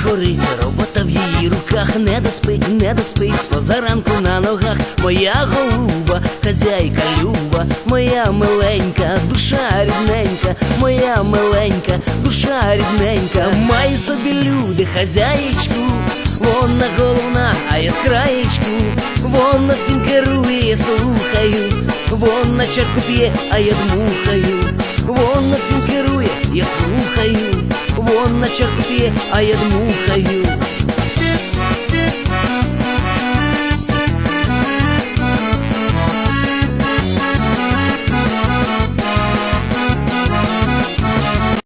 горить, робота в її руках, не доспить, не доспить, позаранку на ногах. Моя голуба, хазяйка люба, моя миленька, душа рідненька, моя миленька, душа рідненька, має собі люди, хазяєчку, вона головна, а я з краєчку, вона всім керує, я слухаю, вона чарку п'є, а я дмухаю, вона всім керує, я слухаю, вона на п'є, а я дмухаю.